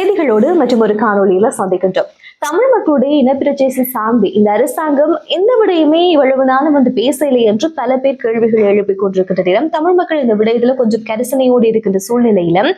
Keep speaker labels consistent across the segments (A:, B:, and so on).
A: செய்திகளோடு மற்றும் ஒரு காணொலியில சந்திக்கின்றோம். தமிழ் மக்களுடைய இனப்பிரச்சேசி சார்ந்து இந்த அரசாங்கம் எந்த விடையுமே இவ்வளவு நாளும் வந்து பேசலை என்று பல பேர் கேள்விகள் எழுப்பிக் கொண்டிருக்கின்ற நேரம் தமிழ் மக்கள் இந்த விடயத்துல கொஞ்சம் கரிசனையோடு இருக்கின்ற சூழ்நிலையில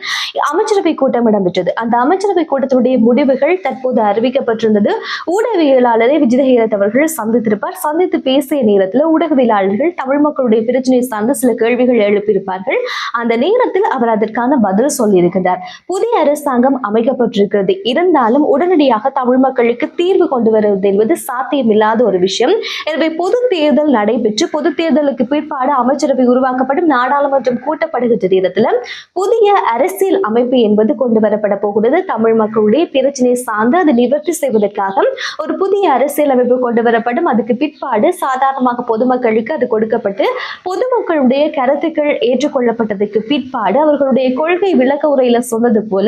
A: அமைச்சரவை கூட்டம் இடம்பெற்றது. அந்த அமைச்சரவை கூட்டத்தினுடைய முடிவுகள் தற்போது அறிவிக்கப்பட்டிருந்தது. ஊடகவியலாளரை விஜயஹீரத் அவர்கள் சந்தித்திருப்பார். சந்தித்து பேசிய நேரத்தில் ஊடகவியலாளர்கள் தமிழ் மக்களுடைய பிரச்சனை சார்ந்து சில கேள்விகள் எழுப்பியிருப்பார்கள். அந்த நேரத்தில் அவர் அதற்கான பதில் சொல்லியிருக்கிறார் புதிய அரசாங்கம் அமைக்க அமைக்கப்பட்டிருக்கிறது இருந்தாலும் உடனடியாக தமிழ் மக்களுக்கு தீர்வு கொண்டு வருவது என்பது சாத்தியமில்லாத ஒரு விஷயம். எனவே பொது தேர்தல் நடைபெற்று பொது தேர்தலுக்கு பிற்பாடு அமைச்சரவை உருவாக்கப்படும் நாடாளுமன்றம் கூட்டப்படுகின்ற நேரத்தில் புதிய அரசியல் அமைப்பு என்பது கொண்டு வரப்பட போகிறது. தமிழ் மக்களுடைய பிரச்சனை சார்ந்து அதை நிவர்த்தி செய்வதற்காக ஒரு புதிய அரசியல் அமைப்பு கொண்டு வரப்படும். அதுக்கு பிற்பாடு சாதாரணமாக பொதுமக்களுக்கு அது கொடுக்கப்பட்டு பொதுமக்களுடைய கருத்துக்கள் ஏற்றுக்கொள்ளப்பட்டதுக்கு பிற்பாடு அவர்களுடைய கொள்கை விளக்க உரையில சொன்னது போல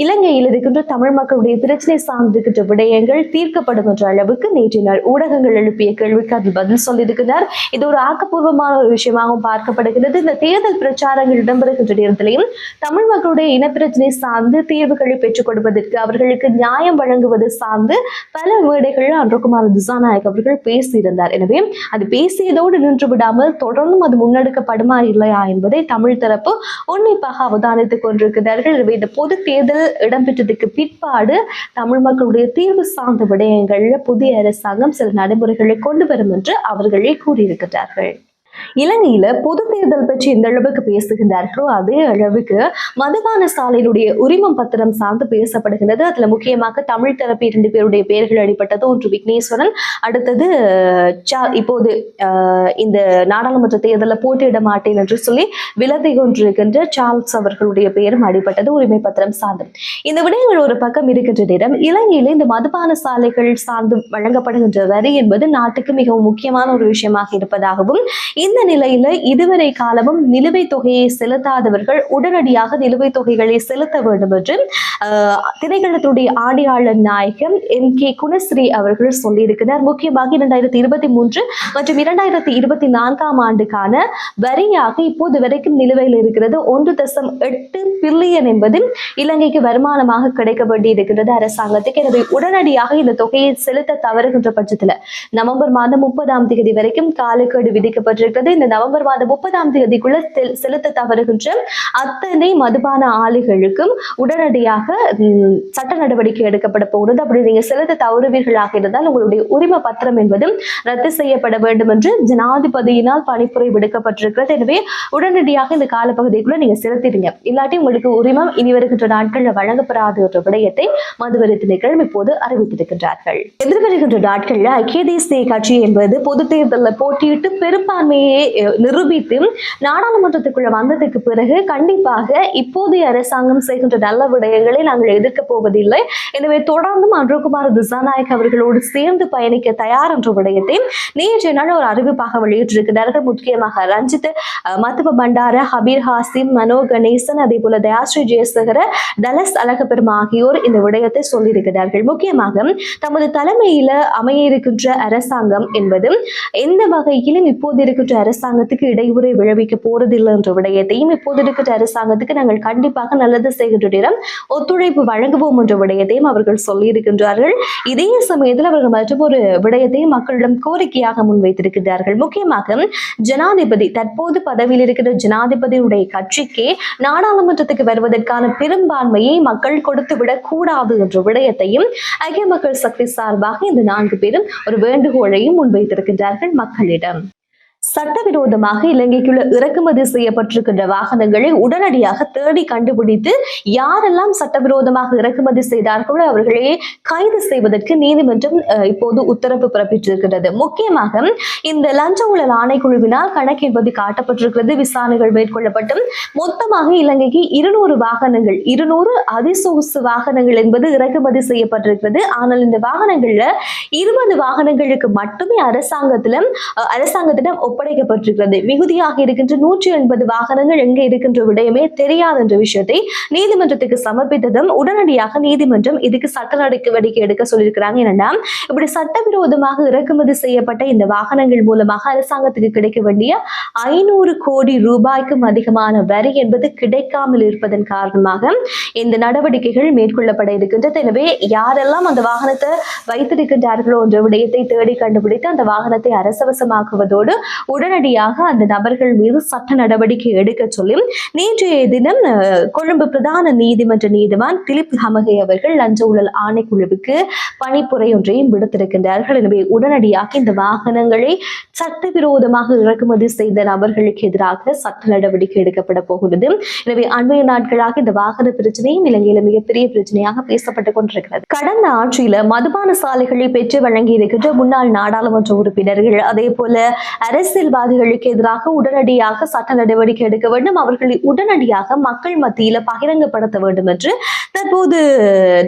A: இலங்கை இலங்கையில் இருக்கின்ற தமிழ் மக்களுடைய பிரச்சனை சார்ந்திருக்கின்ற விடயங்கள் தீர்க்கப்படும் என்ற அளவுக்கு நேற்றைய நாள் ஊடகங்கள் எழுப்பிய கேள்விக்கு அதில் பதில் சொல்லியிருக்கிறார். இது ஒரு ஆக்கப்பூர்வமான ஒரு விஷயமாகவும் பார்க்கப்படுகிறது. இந்த தேர்தல் பிரச்சாரங்கள் இடம்பெறுகின்ற நேரத்திலையும் தமிழ் மக்களுடைய இனப்பிரச்சனை சார்ந்து தீர்வுகளை பெற்றுக் கொடுப்பதற்கு அவர்களுக்கு நியாயம் வழங்குவது சார்ந்து பல மேடைகளில் அன்றகுமார் திசாநாயக் அவர்கள் பேசியிருந்தார். எனவே அது பேசியதோடு நின்று விடாமல் தொடர்ந்தும் அது முன்னெடுக்கப்படுமா இல்லையா என்பதை தமிழ் தரப்பு உன்னிப்பாக அவதானித்துக் கொண்டிருக்கிறார்கள். எனவே இந்த பொது தேர்தல் இடம்பெற்றதுக்கு பிற்பாடு தமிழ் மக்களுடைய தீர்வு சார்ந்த விடயங்கள்ல புதிய அரசாங்கம் சில நடைமுறைகளை கொண்டு வரும் என்று அவர்களே கூறியிருக்கிறார்கள். இலங்கையில பொது தேர்தல் பற்றி எந்த அளவுக்கு பேசுகின்றார்களோ அதே அளவுக்கு மதுபான சாலையினுடைய உரிமம் பத்திரம் சார்ந்து பேசப்படுகின்றது. அதுல முக்கியமாக தமிழ் தரப்பு இரண்டு பேருடைய பெயர்கள் அடிப்பட்டது. ஒன்று விக்னேஸ்வரன் அடுத்தது இப்போது இந்த நாடாளுமன்ற தேர்தலில் போட்டியிட மாட்டேன் என்று சொல்லி விலதி கொண்டிருக்கின்ற சார்ல்ஸ் அவர்களுடைய பெயரும் அடிப்பட்டது. உரிமை பத்திரம் சார்ந்தது இந்த விடயங்கள் ஒரு பக்கம் இருக்கின்ற நேரம் இலங்கையில இந்த மதுபான சாலைகள் சார்ந்து வழங்கப்படுகின்ற வரி என்பது நாட்டுக்கு மிகவும் முக்கியமான ஒரு விஷயமாக இருப்பதாகவும் இந்த நிலையில இதுவரை காலமும் நிலுவைத் தொகையை செலுத்தாதவர்கள் உடனடியாக நிலுவைத் தொகைகளை செலுத்த வேண்டும் என்று திரைக்கடத்துடைய திணைக்களத்துடைய ஆடியாளர் நாயகம் எம் கே குணஸ்ரீ அவர்கள் சொல்லியிருக்கிறார். முக்கியமாக இரண்டாயிரத்தி இருபத்தி மூன்று மற்றும் இரண்டாயிரத்தி இருபத்தி நான்காம் ஆண்டுக்கான வரியாக இப்போது வரைக்கும் நிலுவையில் இருக்கிறது. ஒன்று தசம் எட்டு பில்லியன் என்பது இலங்கைக்கு வருமானமாக கிடைக்க வேண்டி இருக்கிறது அரசாங்கத்துக்கு. எனவே உடனடியாக இந்த தொகையை செலுத்த தவறுகின்ற பட்சத்துல நவம்பர் மாதம் முப்பதாம் தேதி வரைக்கும் காலக்கெடு இருக்கிறது இந்த நவம்பர் மாதம் முப்பதாம் தேதிக்குள்ள செலுத்த தவறுகின்ற அத்தனை மதுபான ஆலைகளுக்கும் உடனடியாக சட்ட நடவடிக்கை எடுக்கப்பட போகிறது. அப்படி நீங்க செலுத்த தவறுவீர்களாக இருந்தால் உங்களுடைய உரிமை பத்திரம் என்பதும் ரத்து செய்யப்பட வேண்டும் என்று ஜனாதிபதியினால் பணிப்புரை விடுக்கப்பட்டிருக்கிறது. எனவே உடனடியாக இந்த காலப்பகுதிக்குள்ள நீங்க செலுத்திடுங்க. இல்லாட்டி உங்களுக்கு உரிமம் இனி வருகின்ற நாட்கள்ல வழங்கப்படாது என்ற விடயத்தை மதுவரி திணைக்களம் இப்போது அறிவித்திருக்கின்றார்கள். எதிர்வருகின்ற நாட்கள்ல ஐக்கிய தேசிய கட்சி என்பது பொது தேர்தலில் போட்டியிட்டு பெரும்பான்மையை உண்மையை நிரூபித்து நாடாளுமன்றத்துக்குள்ள வந்ததுக்கு பிறகு கண்டிப்பாக இப்போதைய அரசாங்கம் செய்கின்ற நல்ல விடயங்களை நாங்கள் எதிர்க்க போவதில்லை. எனவே தொடர்ந்தும் அன்றுகுமார் திசாநாயக் அவர்களோடு சேர்ந்து பயணிக்க தயார் என்ற விடயத்தை நேற்றைய நாள் ஒரு அறிவிப்பாக வெளியிட்டிருக்கிறார்கள். முக்கியமாக ரஞ்சித் மத்துவ பண்டார ஹபீர் ஹாசிம் மனோ கணேசன் அதே போல தயாஸ்ரீ ஜெயசகர தலஸ் அழகப்பெரும் ஆகியோர் இந்த விடயத்தை சொல்லியிருக்கிறார்கள். முக்கியமாக தமது தலைமையில அமைய இருக்கின்ற அரசாங்கம் என்பது எந்த வகையிலும் இப்போது இருக்கின்ற இருக்கின்ற அரசாங்கத்துக்கு இடையூறை விளைவிக்க போறதில்லை என்ற விடயத்தையும் இப்போது இருக்கின்ற அரசாங்கத்துக்கு நாங்கள் கண்டிப்பாக நல்லது செய்கின்ற நேரம் ஒத்துழைப்பு வழங்குவோம் என்ற விடயத்தையும் அவர்கள் சொல்லியிருக்கின்றார்கள். இதே சமயத்தில் அவர்கள் மற்றும் ஒரு விடயத்தையும் மக்களிடம் கோரிக்கையாக முன்வைத்திருக்கிறார்கள் முக்கியமாக ஜனாதிபதி தற்போது பதவியில் இருக்கின்ற ஜனாதிபதியுடைய கட்சிக்கே நாடாளுமன்றத்துக்கு வருவதற்கான பெரும்பான்மையை மக்கள் கொடுத்து விடக் கூடாது என்ற விடயத்தையும் ஐக்கிய மக்கள் சக்தி சார்பாக இந்த நான்கு பேரும் ஒரு வேண்டுகோளையும் முன்வைத்திருக்கின்றார்கள் மக்களிடம். சட்டவிரோதமாக இலங்கைக்குள்ள இறக்குமதி செய்யப்பட்டிருக்கின்ற வாகனங்களை உடனடியாக தேடி கண்டுபிடித்து யாரெல்லாம் சட்டவிரோதமாக இறக்குமதி செய்தார்களோ அவர்களை கைது செய்வதற்கு நீதிமன்றம் இப்போது உத்தரவு பிறப்பித்திருக்கிறது முக்கியமாக இந்த லஞ்ச ஊழல் ஆணைக்குழுவினால் கணக்கு என்பது காட்டப்பட்டிருக்கிறது விசாரணைகள் மேற்கொள்ளப்பட்டும். மொத்தமாக இலங்கைக்கு இருநூறு வாகனங்கள் இருநூறு அதிசொகுசு வாகனங்கள் என்பது இறக்குமதி செய்யப்பட்டிருக்கிறது. ஆனால் இந்த வாகனங்கள்ல இருபது வாகனங்களுக்கு மட்டுமே அரசாங்கத்திலும் அரசாங்கத்திடம் ஒப்படைக்கப்பட்டிருக்கிறது. மிகுதியாக இருக்கின்ற நூற்றி எண்பது வாகனங்கள் எங்கே இருக்கின்ற விடயமே தெரியாது என்ற விஷயத்தை நீதிமன்றத்துக்கு சமர்ப்பித்ததும் உடனடியாக நீதிமன்றம் இதுக்கு சட்ட நடவடிக்கை எடுக்க சொல்லியிருக்கிறாங்க. என்னன்னா இப்படி சட்டவிரோதமாக இறக்குமதி செய்யப்பட்ட இந்த வாகனங்கள் மூலமாக அரசாங்கத்துக்கு கிடைக்க வேண்டிய ஐநூறு கோடி ரூபாய்க்கும் அதிகமான வரி என்பது கிடைக்காமல் இருப்பதன் காரணமாக இந்த நடவடிக்கைகள் மேற்கொள்ளப்பட இருக்கின்றது. எனவே யாரெல்லாம் அந்த வாகனத்தை வைத்திருக்கின்றார்களோ என்ற விடயத்தை தேடி கண்டுபிடித்து அந்த வாகனத்தை அரசவசமாக்குவதோடு உடனடியாக அந்த நபர்கள் மீது சட்ட நடவடிக்கை எடுக்க சொல்லி நேற்றைய தினம் கொழும்பு பிரதான நீதிமன்ற நீதிவான் திலிப் ஹமகை அவர்கள் லஞ்ச ஊழல் ஆணைக்குழுவுக்கு பணிப்புரை ஒன்றையும் விடுத்திருக்கின்றார்கள். எனவே உடனடியாக இந்த வாகனங்களை சட்டவிரோதமாக இறக்குமதி செய்த நபர்களுக்கு எதிராக சட்ட நடவடிக்கை எடுக்கப்பட போகிறது எனவே அண்மைய நாட்களாக இந்த வாகன பிரச்சனையும் இலங்கையில மிகப்பெரிய பிரச்சனையாக பேசப்பட்டுக் கொண்டிருக்கிறது. கடந்த ஆட்சியில மதுபான சாலைகளை பெற்று வழங்கி இருக்கின்ற முன்னாள் நாடாளுமன்ற உறுப்பினர்கள் அதே போல அரசு அரசியல்வாதிகளுக்கு எதிராக உடனடியாக சட்ட நடவடிக்கை எடுக்க வேண்டும். அவர்களை உடனடியாக மக்கள் மத்தியில பகிரங்கப்படுத்த வேண்டும் என்று தற்போது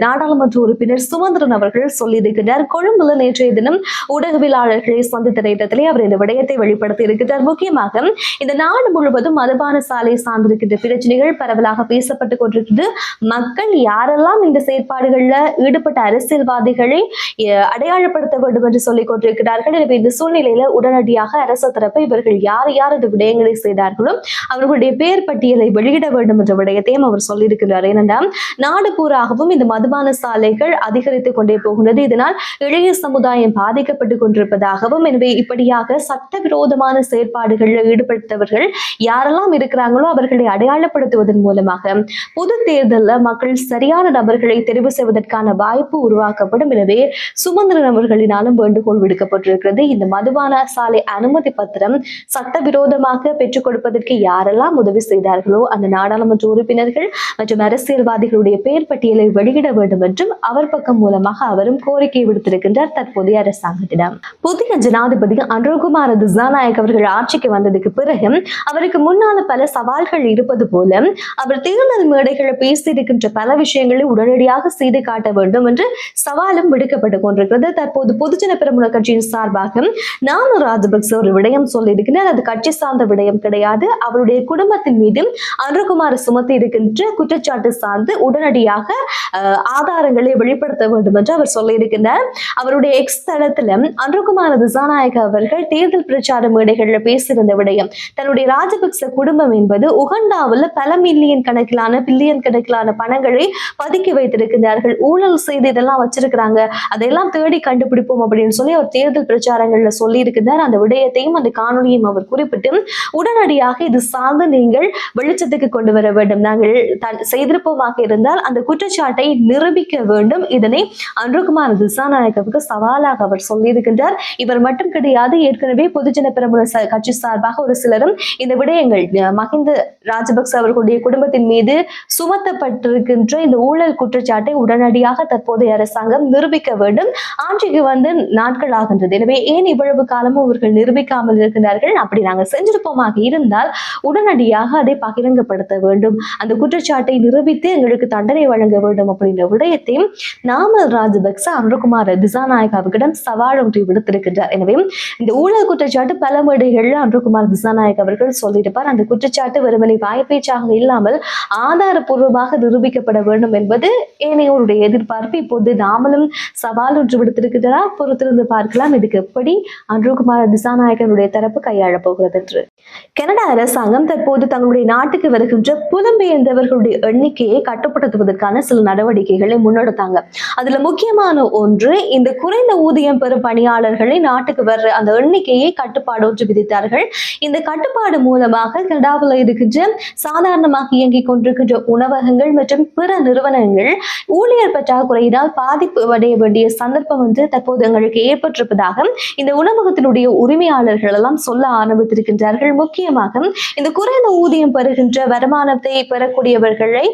A: நாடாளுமன்ற உறுப்பினர் சுமந்திரன் அவர்கள் சொல்லியிருக்கிறார். கொழும்புல நேற்றைய தினம் ஊடகவியலாளர்களை சந்தித்த நேரத்திலே அவர் இந்த விடயத்தை வெளிப்படுத்தி இருக்கிறார். முக்கியமாக இந்த நாடு முழுவதும் மதுபான சாலை சார்ந்திருக்கின்ற பிரச்சனைகள் பரவலாக பேசப்பட்டுக் கொண்டிருக்கிறது. மக்கள் யாரெல்லாம் இந்த செயற்பாடுகள்ல ஈடுபட்ட அரசியல்வாதிகளை அடையாளப்படுத்த வேண்டும் என்று சொல்லிக் கொண்டிருக்கிறார்கள். எனவே இந்த சூழ்நிலையில உடனடியாக அரசு தரப்பு இவர்கள் யார் யார் இந்த விடயங்களை செய்தார்களோ அவர்களுடைய பெயர் பட்டியலை வெளியிட வேண்டும் என்ற விடயத்தையும் அவர் சொல்லியிருக்கிறார். ஏனென்றால் நாடு பூராகவும் இந்த மதுபான சாலைகள் அதிகரித்துக் கொண்டே போகின்றது. இதனால் இளைய சமுதாயம் பாதிக்கப்பட்டுக் கொண்டிருப்பதாகவும் எனவே இப்படியாக சட்டவிரோதமான செயற்பாடுகளில் ஈடுபடுத்தவர்கள் யாரெல்லாம் இருக்கிறாங்களோ அவர்களை அடையாளப்படுத்துவதன் மூலமாக பொது தேர்தலில் மக்கள் சரியான நபர்களை தெரிவு செய்வதற்கான வாய்ப்பு உருவாக்கப்படும். எனவே சுமந்திரன் அவர்களினாலும் வேண்டுகோள் விடுக்கப்பட்டிருக்கிறது. இந்த மதுபான சாலை அனுமதி பத்திரம் சட்டவிரோதமாக பெற்றுக் கொடுப்பதற்கு யாரெல்லாம் உதவி செய்தார்களோ அந்த நாடாளுமன்ற உறுப்பினர்கள் மற்றும் அரசியல்வாதிகளுடைய பெயர் பட்டியலை வெளியிட வேண்டும் என்றும் அவர் பக்கம் மூலமாக அவரும் கோரிக்கை விடுத்திருக்கின்றார் தற்போதைய அரசாங்கத்திடம். புதிய ஜனாதிபதி அனுகுமார திசாநாயக் அவர்கள் ஆட்சிக்கு வந்ததுக்கு பிறகு அவருக்கு முன்னால பல சவால்கள் இருப்பது போல அவர் தேர்தல் மேடைகளை பேசியிருக்கின்ற பல விஷயங்களை உடனடியாக செய்து காட்ட வேண்டும் என்று சவாலும் விடுக்கப்பட்டு கொண்டிருக்கிறது. தற்போது பொதுஜன பெருமுன கட்சியின் சார்பாக நானு ராஜபக்ச ஒரு விடயம் சொல்லியிருக்கிறார் அது கட்சி சார்ந்த விடயம் கிடையாது. அவருடைய குடும்பத்தின் மீது அனுகுமார் சுமத்தி இருக்கின்ற குற்றச்சாட்டு சார்ந்து உடனடியாக ஆதாரங்களை வெளிப்படுத்த வேண்டும் என்று அவர் சொல்லியிருக்கிறார் அவருடைய எக்ஸ் தளத்துல அனுகுமார திசாநாயக அவர்கள் தேர்தல் பிரச்சார மேடைகளில் பேசியிருந்த விடயம் தன்னுடைய ராஜபக்ச குடும்பம் என்பது உகண்டாவில் பல மில்லியன் கணக்கிலான பில்லியன் கணக்கிலான பணங்களை பதுக்கி வைத்திருக்கிறார்கள் ஊழல் செய்து இதெல்லாம் வச்சிருக்கிறாங்க அதையெல்லாம் தேடி கண்டுபிடிப்போம் அப்படின்னு சொல்லி அவர் தேர்தல் பிரச்சாரங்கள்ல சொல்லி இருக்கிறார் அந்த விடயத்தையும் அந்த காணொலியும் அவர் குறிப்பிட்டு உடனடியாக இது சார்ந்து நீங்கள் வெளிச்சத்துக்கு கொண்டு வர வேண்டும். நாங்கள் த- செய்திருப்போமாக இருந்தால் அந்த குற்றச்சாட்டை நிரூபிக்க வேண்டும். இதனை அன்றுகுமார் திசாநாயக்கவுக்கு சவாலாக அவர் சொல்லியிருக்கின்றார். இவர் மட்டும் கிடையாது ஏற்கனவே பொதுஜன பெரமுன கட்சி சார்பாக ஒரு சிலரும் இந்த விடயங்கள் அஹ், மஹிந்த ராஜபக்ச அவர்களுடைய குடும்பத்தின் மீது சுமத்தப்பட்டிருக்கின்ற இந்த ஊழல் குற்றச்சாட்டை உடனடியாக தற்போதைய அரசாங்கம் நிரூபிக்க வேண்டும். ஆட்சிக்கு வந்து நாட்கள் ஆகின்றது. எனவே ஏன் இவ்வளவு காலமும் அவர்கள் நிரூபிக்காமல் இருக்கிறார்கள். அப்படி நாங்கள் செஞ்சிருப்போமாக இருந்தால் உடனடியாக அதை பகிரங்கப்படுத்த வேண்டும். அந்த குற்றச்சாட்டை நிரூபித்து எங்களுக்கு தண்டனை வழங்க வேண்டும் அப்படின்ற விடயத்தையும் நாமல் ராஜபக்ச அருண்குமார் திசாநாயகாவுக்கிடம் சவால் ஒன்றை விடுத்திருக்கின்றார். எனவே இந்த ஊழல் குற்றச்சாட்டு பல மேடைகளில் அருண்குமார் திசாநாயக் அவர்கள் சொல்லியிருப்பார். அந்த குற்றச்சாட்டு வெறுமனை வாய்ப்பேச்சாக இல்லாமல் ஆதாரபூர்வமாக நிரூபிக்கப்பட வேண்டும் என்பது ஏனையோருடைய எதிர்பார்ப்பு. இப்போது நாமளும் சவால் ஒன்று விடுத்திருக்கிறார் பொறுத்திருந்து பார்க்கலாம். இதுக்கு எப்படி அருண்குமார் திசாநாயகனுடைய தங்களுடைய தரப்பு கையாளப் போகிறது என்று கனடா அரசாங்கம் தற்போது தங்களுடைய நாட்டுக்கு வருகின்ற புலம்பெயர்ந்தவர்களுடைய எண்ணிக்கையை கட்டுப்படுத்துவதற்கான சில நடவடிக்கைகளை முன்னெடுத்தாங்க. அதுல முக்கியமான ஒன்று இந்த குறைந்த ஊதியம் பெறும் பணியாளர்களை நாட்டுக்கு வர்ற அந்த எண்ணிக்கையை கட்டுப்பாடு ஒன்று விதித்தார்கள். இந்த கட்டுப்பாடு மூலமாக கனடாவில் இருக்கின்ற சாதாரணமாக இயங்கிக் கொண்டிருக்கின்ற உணவகங்கள் மற்றும் பிற நிறுவனங்கள் ஊழியர் பற்றாக்குறையினால் பாதிப்பு அடைய வேண்டிய சந்தர்ப்பம் வந்து தற்போது எங்களுக்கு ஏற்பட்டிருப்பதாக இந்த உணவகத்தினுடைய உரிமையாளர்கள் எல்லாம் சொல்ல ஆரம்பித்திருக்கின்றார்கள். முக்கியமாக இந்த குறைந்த ஊதியம் பெறுகின்ற வருமானத்தை பெறக்கூடியவர்களை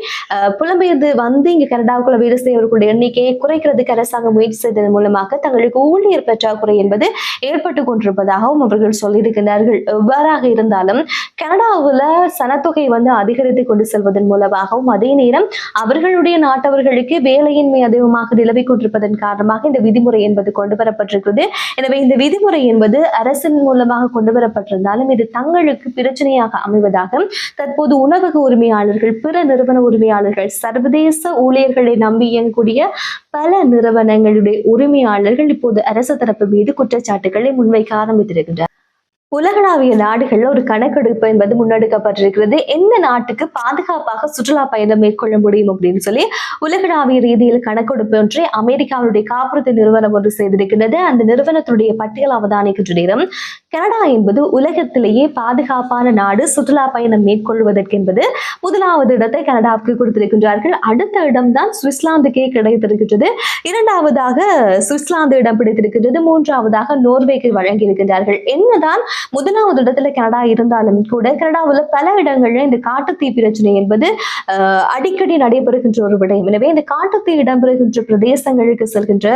A: புலம்பெயர்ந்து வந்து இங்கு கனடாவுக்குள்ள வேலை செய்யவர்களுடைய எண்ணிக்கையை குறைக்கிறதுக்கு அரசாங்கம் முயற்சி செய்ததன் மூலமாக தங்களுக்கு ஊழியர் பற்றாக்குறை என்பது ஏற்பட்டு கொண்டிருப்பதாகவும் அவர்கள் சொல்லியிருக்கிறார்கள் எவ்வாறாக இருந்தாலும் கனடாவுல சனத்தொகை வந்து அதிகரித்து கொண்டு செல்வதன் மூலமாகவும் அதே நேரம் அவர்களுடைய நாட்டவர்களுக்கு வேலையின்மை அதிகமாக நிலவிக் கொண்டிருப்பதன் காரணமாக இந்த விதிமுறை என்பது கொண்டு வரப்பட்டிருக்கிறது. எனவே இந்த விதிமுறை என்பது அரசின் மூலமாக கொண்டு வரப்பட்டிருந்தாலும் இது தங்களுக்கு பிரச்சனையாக அமைவதாக தற்போது உணவக உரிமையாளர்கள் பிற நிறுவன உரிமையாளர்கள் சர்வதேச ஊழியர்களை நம்பி இயங்கக்கூடிய பல நிறுவனங்களுடைய உரிமையாளர்கள் இப்போது அரசு தரப்பு மீது குற்றச்சாட்டுகளை முன்வைக்க ஆரம்பித்திருக்கின்றனர். உலகளாவிய நாடுகள்ல ஒரு கணக்கெடுப்பு என்பது முன்னெடுக்கப்பட்டிருக்கிறது. எந்த நாட்டுக்கு பாதுகாப்பாக சுற்றுலா பயணம் மேற்கொள்ள முடியும் அப்படின்னு சொல்லி உலகளாவிய ரீதியில் கணக்கெடுப்பு ஒன்றை அமெரிக்காவுடைய காப்புறுதி நிறுவனம் ஒன்று செய்திருக்கிறது அந்த நிறுவனத்துடைய பட்டியல் அவதானிக்கின்ற நேரம் கனடா என்பது உலகத்திலேயே பாதுகாப்பான நாடு சுற்றுலா பயணம் மேற்கொள்வதற்கு என்பது முதலாவது இடத்தை கனடாவுக்கு கொடுத்திருக்கின்றார்கள். அடுத்த இடம்தான் சுவிட்சர்லாந்துக்கே கிடைத்திருக்கின்றது. இரண்டாவதாக சுவிட்சர்லாந்து இடம் பிடித்திருக்கின்றது. மூன்றாவதாக நோர்வேக்கு வழங்கியிருக்கின்றார்கள். என்னதான் முதலாவது இடத்துல கனடா இருந்தாலும் கூட கனடாவில் பல இடங்களில் இந்த காட்டுத்தீ பிரச்சனை என்பது அடிக்கடி நடைபெறுகின்ற ஒரு விடயம். எனவே இந்த காட்டுத்தீ இடம்பெறுகின்ற பிரதேசங்களுக்கு செல்கின்ற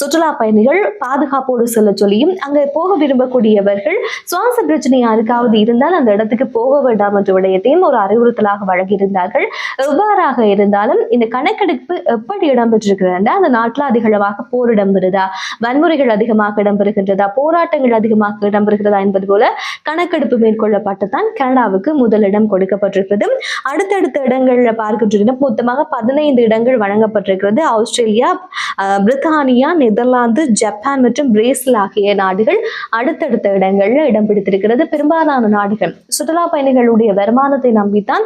A: சுற்றுலா பயணிகள் பாதுகாப்போடு செல்ல சொல்லியும் அங்கே போக விரும்பக்கூடியவர் விரும்பக்கூடியவர்கள் சுவாச பிரச்சனை யாருக்காவது இருந்தால் அந்த இடத்துக்கு போக வேண்டாம் என்ற விடயத்தையும் ஒரு அறிவுறுத்தலாக வழங்கியிருந்தார்கள். எவ்வாறாக இருந்தாலும் இந்த கணக்கெடுப்பு எப்படி இடம்பெற்றிருக்கிறதா? அந்த நாட்டில் அதிகளவாக போர் இடம்பெறுதா? வன்முறைகள் அதிகமாக இடம்பெறுகின்றதா? போராட்டங்கள் அதிகமாக இடம்பெறுகிறதா என்பது போல கணக்கெடுப்பு மேற்கொள்ளப்பட்டுதான் கனடாவுக்கு முதலிடம் கொடுக்கப்பட்டிருக்கிறது. அடுத்தடுத்த இடங்களில் பார்க்கின்றன மொத்தமாக பதினைந்து இடங்கள் வழங்கப்பட்டிருக்கிறது. ஆஸ்திரேலியா பிரித்தானியா நெதர்லாந்து ஜப்பான் மற்றும் பிரேசில் ஆகிய நாடுகள் அடுத்தடுத்த இடங்கள் இடங்கள்ல இடம் பிடித்திருக்கிறது. பெரும்பாலான நாடுகள் சுற்றுலா பயணிகளுடைய வருமானத்தை நம்பித்தான்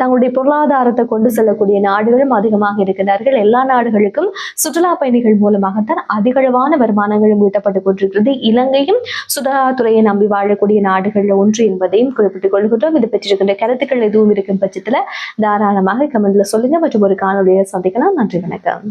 A: தங்களுடைய பொருளாதாரத்தை கொண்டு செல்லக்கூடிய நாடுகளும் அதிகமாக இருக்கிறார்கள் எல்லா நாடுகளுக்கும் சுற்றுலா பயணிகள் மூலமாகத்தான் அதிகளவான வருமானங்களும் ஈட்டப்பட்டு கொண்டிருக்கிறது இலங்கையும் சுற்றுலாத்துறையை நம்பி வாழக்கூடிய நாடுகள்ல ஒன்று என்பதையும் குறிப்பிட்டுக் கொள்கின்றோம். இது பெற்றிருக்கின்ற கருத்துக்கள் எதுவும் இருக்கும் பட்சத்துல தாராளமாக கமெண்ட்ல சொல்லுங்க. மற்றும் ஒரு காணொலியை சந்திக்கலாம். நன்றி வணக்கம்.